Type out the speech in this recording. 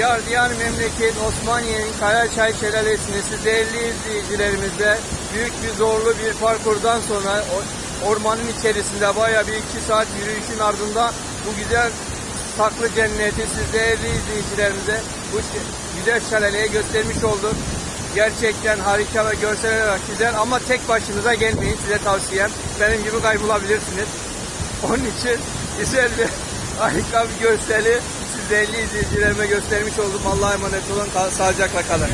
Diyar diyar memleket Osmaniye'nin Kayaçay Şelalesi'nde siz değerli izleyicilerimizle büyük bir zorlu bir parkurdan sonra ormanın içerisinde bayağı bir iki saat yürüyüşün ardından bu güzel saklı cenneti siz değerli izleyicilerimize bu güzel şelaleye göstermiş olduk. Gerçekten harika ve görsel olarak güzel ama tek başınıza gelmeyin size tavsiyem. Benim gibi kaybolabilirsiniz. Onun için güzel bir harika bir görseli siz değerli izleyicilerime göstermiş oldum. Allah'a emanet olun. Sağlıcakla kalın.